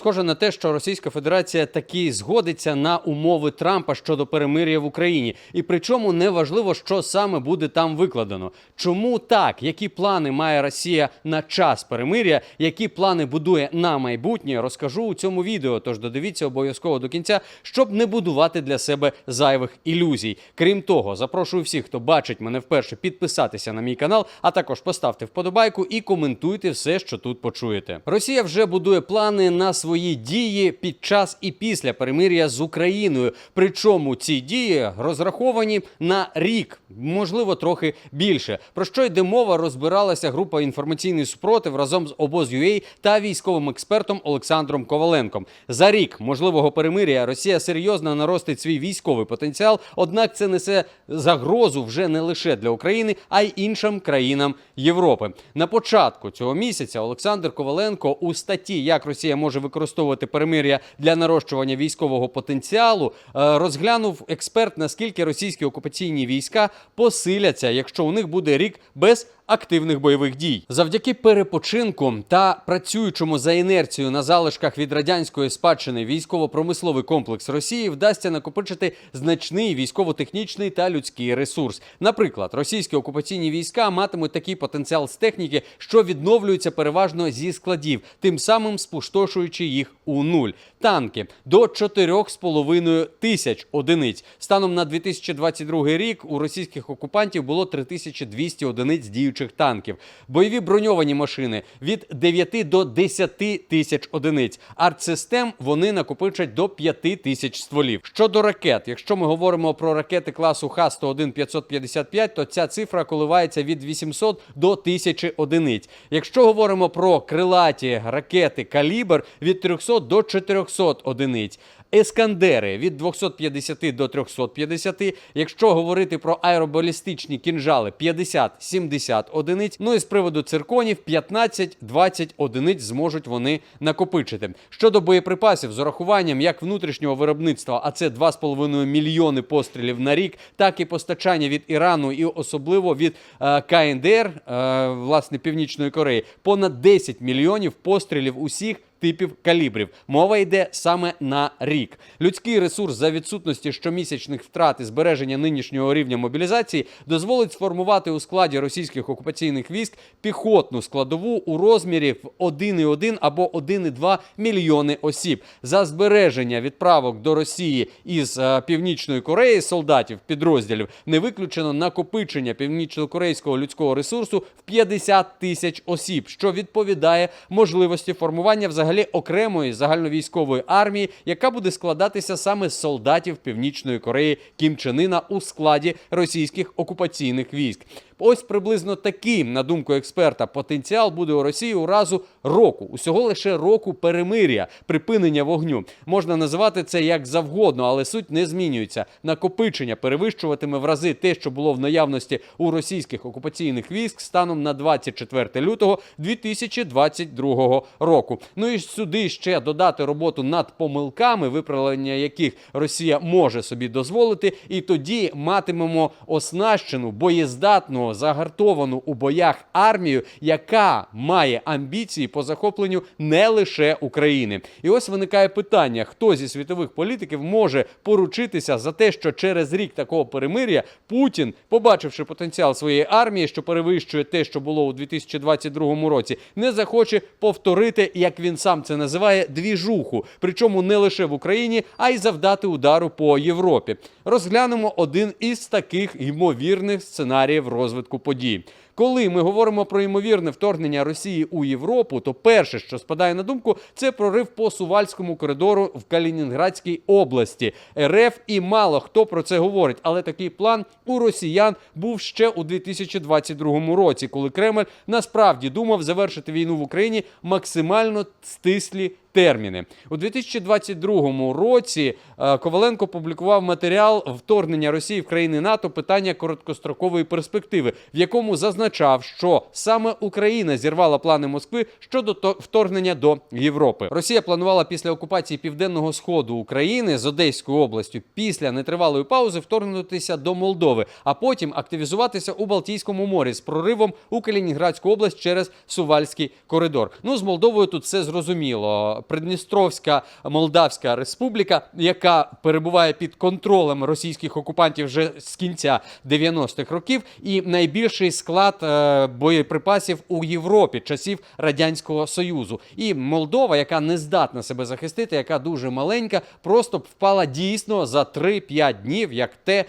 Схоже на те, що Російська Федерація таки згодиться на умови Трампа щодо перемир'я в Україні, і причому не важливо, що саме буде там викладено. Чому так? Які плани має Росія на час перемир'я? Які плани будує на майбутнє? Розкажу у цьому відео. Тож додивіться обов'язково до кінця, щоб не будувати для себе зайвих ілюзій. Крім того, запрошую всіх, хто бачить мене вперше, підписатися на мій канал, а також поставте вподобайку і коментуйте все, що тут почуєте. Росія вже будує плани на свої дії під час і після перемир'я з Україною. Причому ці дії розраховані на рік, можливо, трохи більше. Про що йде мова, розбиралася група інформаційний супротив разом з обоз.ua та військовим експертом Олександром Коваленком. За рік можливого перемир'я Росія серйозно наростить свій військовий потенціал. Однак це несе загрозу вже не лише для України, а й іншим країнам Європи. На початку цього місяця Олександр Коваленко у статті Як Росія може використовувати перемир'я для нарощування військового потенціалу е, розглянув експерт, наскільки російські окупаційні війська посиляться, якщо у них буде рік без активних бойових дій. Завдяки перепочинку та працюючому за інерцією на залишках від радянської спадщини військово-промисловий комплекс Росії вдасться накопичити значний військово-технічний та людський ресурс. Наприклад, російські окупаційні війська матимуть такий потенціал з техніки, що відновлюються переважно зі складів, тим самим спустошуючи їх у нуль. Танки до 4,5 тисяч одиниць. Станом на 2022 рік у російських окупантів було 3200 одиниць діючих танків. Бойові броньовані машини від 9 до 10 тисяч одиниць. Артсистем вони накопичать до 5 тисяч стволів. Щодо ракет, якщо ми говоримо про ракети класу Х-101-555, то ця цифра коливається від 800 до 1000 одиниць. Якщо говоримо про крилаті ракети калібр від 300 до 400 одиниць. Ескандери від 250 до 350. Якщо говорити про аеробалістичні кінжали 50-70 одиниць. Ну і з приводу цирконів 15-20 одиниць зможуть вони накопичити. Щодо боєприпасів з урахуванням як внутрішнього виробництва, а це 2,5 мільйони пострілів на рік, так і постачання від Ірану і особливо від е, КНДР, е, власне Північної Кореї, понад 10 мільйонів пострілів усіх типів калібрів. Мова йде саме на рік. Людський ресурс за відсутності щомісячних втрат і збереження нинішнього рівня мобілізації дозволить сформувати у складі російських окупаційних військ піхотну складову у розмірі в 1,1 або 1,2 мільйони осіб. За збереження відправок до Росії із е, Північної Кореї солдатів підрозділів не виключено накопичення північно-корейського людського ресурсу в 50 тисяч осіб, що відповідає можливості формування взагалі окремої загальновійськової армії, яка буде складатися саме з солдатів Північної Кореї Кім Чен Ына у складі російських окупаційних військ. Ось приблизно таким, на думку експерта, потенціал буде у Росії у разу року, усього лише року перемир'я, припинення вогню. Можна називати це як завгодно, але суть не змінюється. Накопичення перевищуватиме в рази те, що було в наявності у російських окупаційних військ станом на 24 лютого 2022 року. Ну і сюди ще додати роботу над помилками, виправлення яких Росія може собі дозволити, і тоді матимемо оснащену боєздатну загартовану у боях армію, яка має амбіції по захопленню не лише України. І ось виникає питання: хто зі світових політиків може поручитися за те, що через рік такого перемир'я Путін, побачивши потенціал своєї армії, що перевищує те, що було у 2022 році, не захоче повторити, як він сам це називає, двіжуху, причому не лише в Україні, а й завдати удару по Європі. Розглянемо один із таких ймовірних сценаріїв розвитку подій. Коли ми говоримо про ймовірне вторгнення Росії у Європу, то перше, що спадає на думку, це прорив по Сувальському коридору в Калінінградській області. РФ і мало хто про це говорить, але такий план у росіян був ще у 2022 році, коли Кремль насправді думав завершити війну в Україні максимально стислі терміни. У 2022 році е, Коваленко публікував матеріал вторгнення Росії в країни НАТО питання короткострокової перспективи, в якому зазначав, що саме Україна зірвала плани Москви щодо то- вторгнення до Європи. Росія планувала після окупації південного сходу України з Одеською областю після нетривалої паузи вторгнутися до Молдови, а потім активізуватися у Балтійському морі з проривом у Калінінградську область через Сувальський коридор. Ну з Молдовою тут все зрозуміло. Придністровська Молдавська Республіка, яка перебуває під контролем російських окупантів вже з кінця 90-х років, і найбільший склад е, боєприпасів у Європі часів радянського союзу. І Молдова, яка не здатна себе захистити, яка дуже маленька, просто впала дійсно за 3-5 днів, як те е,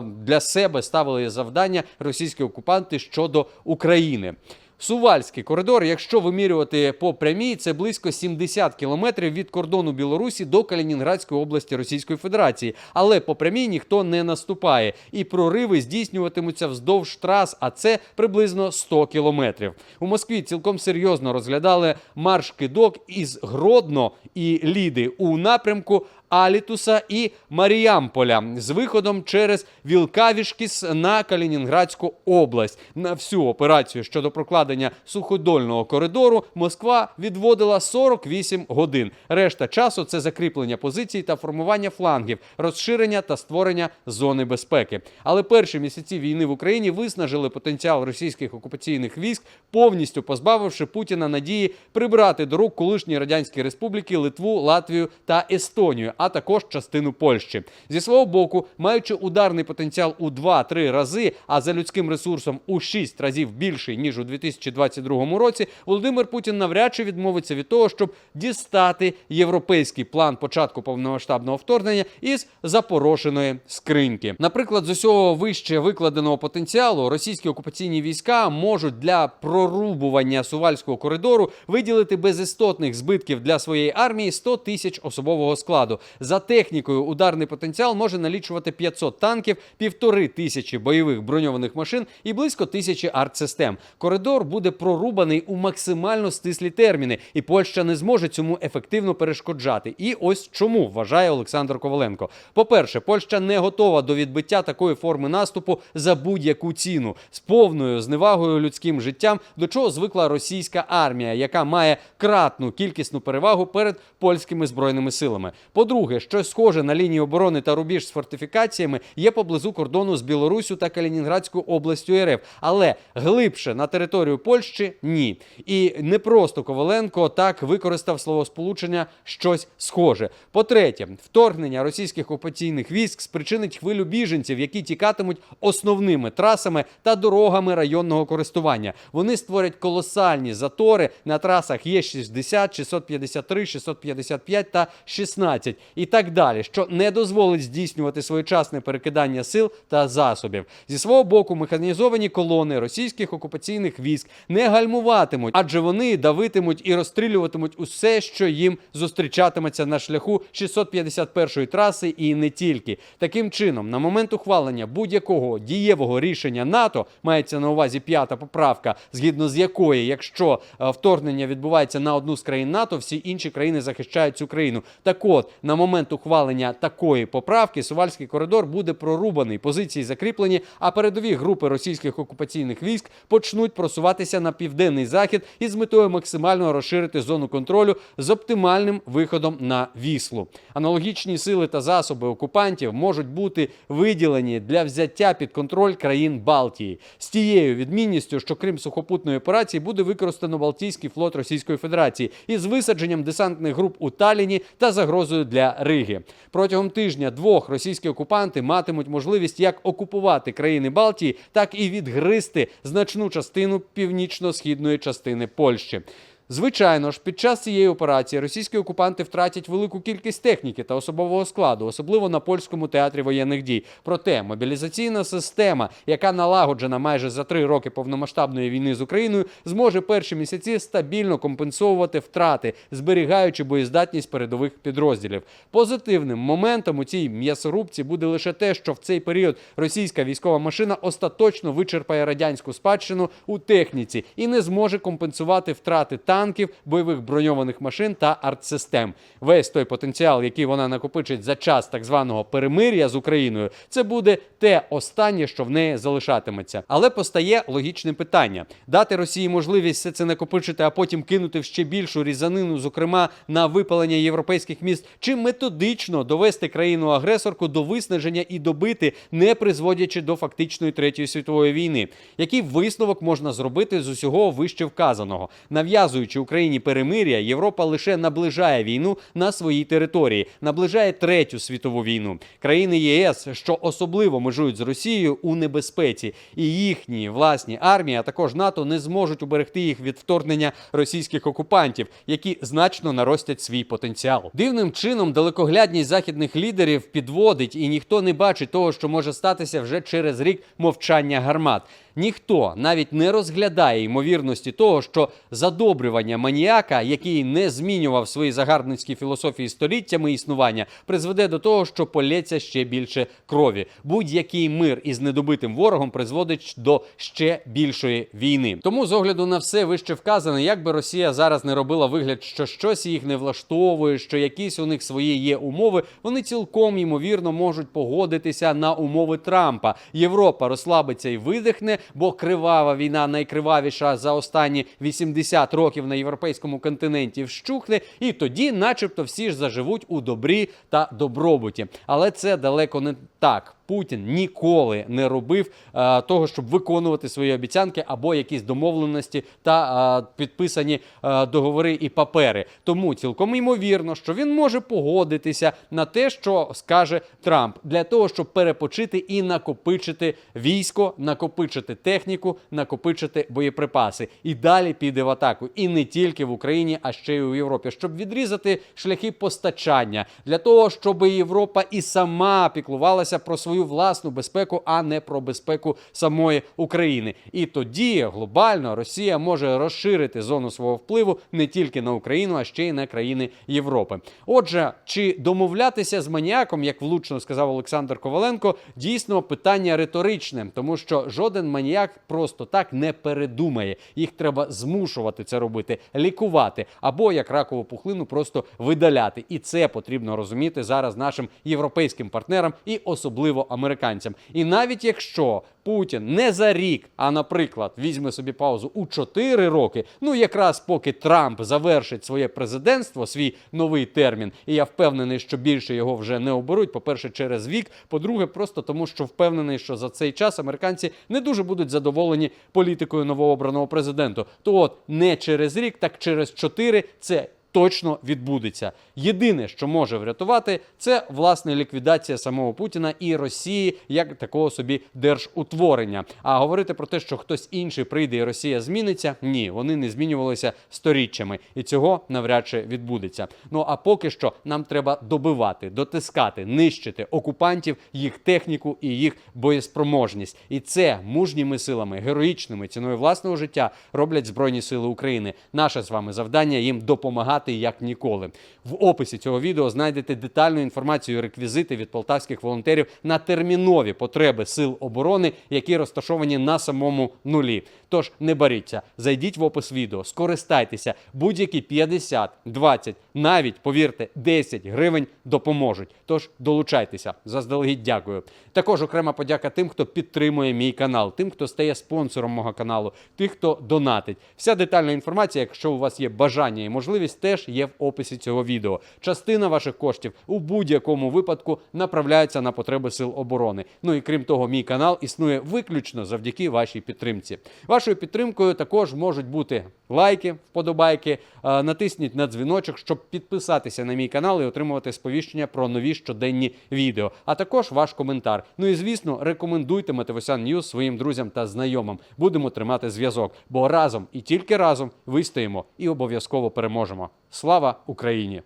для себе ставили завдання російські окупанти щодо України. Сувальський коридор, якщо вимірювати по прямій, це близько 70 кілометрів від кордону Білорусі до Калінінградської області Російської Федерації. Але по прямій ніхто не наступає, і прориви здійснюватимуться вздовж трас, а це приблизно 100 кілометрів. У Москві цілком серйозно розглядали марш кидок із Гродно і Ліди у напрямку. Алітуса і Маріамполя з виходом через Вілкавішкіс на Калінінградську область. На всю операцію щодо прокладення суходольного коридору Москва відводила 48 годин. Решта часу це закріплення позицій та формування флангів, розширення та створення зони безпеки. Але перші місяці війни в Україні виснажили потенціал російських окупаційних військ, повністю позбавивши Путіна надії прибрати до рук колишні радянські республіки Литву, Латвію та Естонію, а також частину Польщі. Зі свого боку, маючи ударний потенціал у 2-3 рази, а за людським ресурсом у 6 разів більший ніж у 2022 році, Володимир Путін навряд чи відмовиться від того, щоб дістати європейський план початку повномасштабного вторгнення із запорошеної скриньки. Наприклад, з усього вище викладеного потенціалу російські окупаційні війська можуть для прорубування сувальського коридору виділити без істотних збитків для своєї армії 100 тисяч особового складу. За технікою ударний потенціал може налічувати 500 танків, півтори тисячі бойових броньованих машин і близько тисячі артсистем. Коридор буде прорубаний у максимально стислі терміни, і Польща не зможе цьому ефективно перешкоджати. І ось чому вважає Олександр Коваленко. По-перше, Польща не готова до відбиття такої форми наступу за будь-яку ціну з повною зневагою людським життям, до чого звикла російська армія, яка має кратну кількісну перевагу перед польськими збройними силами. По-друге, щось схоже на лінію оборони та рубіж з фортифікаціями є поблизу кордону з Білоруссю та Калінінградською областю РФ, але глибше на територію Польщі ні. І не просто Коваленко так використав словосполучення щось схоже. По-третє, вторгнення російських окупаційних військ спричинить хвилю біженців, які тікатимуть основними трасами та дорогами районного користування. Вони створять колосальні затори на трасах Є60, 653, 655 та 16 і так далі, що не дозволить здійснювати своєчасне перекидання сил та засобів. Зі свого боку, механізовані колони російських окупаційних військ не гальмуватимуть, адже вони давитимуть і розстрілюватимуть усе, що їм зустрічатиметься на шляху 651-ї траси, і не тільки. Таким чином, на момент ухвалення будь-якого дієвого рішення НАТО мається на увазі п'ята поправка, згідно з якої, якщо е, вторгнення відбувається на одну з країн НАТО, всі інші країни захищають цю країну. Так от, на момент ухвалення такої поправки Сувальський коридор буде прорубаний, позиції закріплені, а передові групи російських окупаційних військ почнуть просуватися на південний захід із метою максимально розширити зону контролю з оптимальним виходом на Віслу. Аналогічні сили та засоби окупантів можуть бути виділені для взяття під контроль країн Балтії з тією відмінністю, що крім сухопутної операції буде використано Балтійський флот Російської Федерації із висадженням десантних груп у Таліні та загрозою для Риги. Протягом тижня двох російські окупанти матимуть можливість як окупувати країни Балтії, так і відгризти значну частину північно-східної частини Польщі. Звичайно ж, під час цієї операції російські окупанти втратять велику кількість техніки та особового складу, особливо на польському театрі воєнних дій. Проте мобілізаційна система, яка налагоджена майже за три роки повномасштабної війни з Україною, зможе перші місяці стабільно компенсовувати втрати, зберігаючи боєздатність передових підрозділів. Позитивним моментом у цій м'ясорубці буде лише те, що в цей період російська військова машина остаточно вичерпає радянську спадщину у техніці і не зможе компенсувати втрати танків, бойових броньованих машин та артсистем. Весь той потенціал, який вона накопичить за час так званого перемир'я з Україною, це буде те останнє, що в неї залишатиметься. Але постає логічне питання: дати Росії можливість все це накопичити, а потім кинути в ще більшу різанину, зокрема на випалення європейських міст, чи методично довести країну агресорку до виснаження і добити, не призводячи до фактичної третьої світової війни. Який висновок можна зробити з усього вище вказаного, нав'язуючи пропонуючи Україні перемир'я, Європа лише наближає війну на своїй території, наближає третю світову війну. Країни ЄС, що особливо межують з Росією, у небезпеці, і їхні власні армії, а також НАТО не зможуть уберегти їх від вторгнення російських окупантів, які значно наростять свій потенціал. Дивним чином далекоглядність західних лідерів підводить, і ніхто не бачить того, що може статися вже через рік мовчання гармат. Ніхто навіть не розглядає ймовірності того, що задобрювання маніяка, який не змінював свої загарбницькі філософії століттями існування, призведе до того, що полється ще більше крові. Будь-який мир із недобитим ворогом призводить до ще більшої війни. Тому з огляду на все вище вказане, як би Росія зараз не робила вигляд, що щось їх не влаштовує, що якісь у них свої є умови, вони цілком ймовірно можуть погодитися на умови Трампа. Європа розслабиться і видихне, бо кривава війна найкривавіша за останні 80 років на європейському континенті вщухне, і тоді, начебто, всі ж заживуть у добрі та добробуті. Але це далеко не так. Путін ніколи не робив е, того, щоб виконувати свої обіцянки або якісь домовленості та е, підписані е, договори і папери. Тому цілком ймовірно, що він може погодитися на те, що скаже Трамп, для того, щоб перепочити і накопичити військо, накопичити техніку, накопичити боєприпаси. І далі піде в атаку. І не тільки в Україні, а ще й у Європі, щоб відрізати шляхи постачання для того, щоб Європа і сама піклувалася про свою власну безпеку, а не про безпеку самої України. І тоді глобально Росія може розширити зону свого впливу не тільки на Україну, а ще й на країни Європи. Отже, чи домовлятися з маніаком, як влучно сказав Олександр Коваленко, дійсно питання риторичне, тому що жоден маніяк просто так не передумає. Їх треба змушувати це робити, лікувати або як ракову пухлину просто видаляти. І це потрібно розуміти зараз нашим європейським партнерам і особливо американцям. І навіть якщо Путін не за рік, а наприклад, візьме собі паузу у 4 роки, ну якраз поки Трамп завершить своє президентство, свій новий термін, і я впевнений, що більше його вже не оберуть. По-перше, через вік. По-друге, просто тому, що впевнений, що за цей час американці не дуже будуть задоволені політикою новообраного президента. То от не через рік, так через 4 це точно відбудеться. Єдине, що може врятувати, це власне ліквідація самого Путіна і Росії як такого собі держутворення. А говорити про те, що хтось інший прийде і Росія зміниться, ні, вони не змінювалися сторіччями, і цього навряд чи відбудеться. Ну а поки що нам треба добивати, дотискати, нищити окупантів, їх техніку і їх боєспроможність. І це мужніми силами, героїчними ціною власного життя роблять Збройні Сили України. Наше з вами завдання їм допомагати як ніколи. В описі цього відео знайдете детальну інформацію, реквізити від полтавських волонтерів на термінові потреби сил оборони, які розташовані на самому нулі. Тож не боріться, зайдіть в опис відео, скористайтеся будь-які 50, 20, навіть повірте, 10 гривень допоможуть. Тож долучайтеся. Заздалегідь дякую. Також окрема подяка тим, хто підтримує мій канал, тим, хто стає спонсором мого каналу, тих, хто донатить. Вся детальна інформація, якщо у вас є бажання і можливість, теж є в описі цього відео. Частина ваших коштів у будь-якому випадку направляється на потреби сил оборони. Ну і крім того, мій канал існує виключно завдяки вашій підтримці. Вашою підтримкою також можуть бути лайки, вподобайки. Е, Натисніть на дзвіночок, щоб підписатися на мій канал і отримувати сповіщення про нові щоденні відео. А також ваш коментар. Ну і звісно, рекомендуйте Матевосян Ньюз своїм друзям та знайомим. Будемо тримати зв'язок, бо разом і тільки разом вистоїмо і обов'язково переможемо. Слава Україні!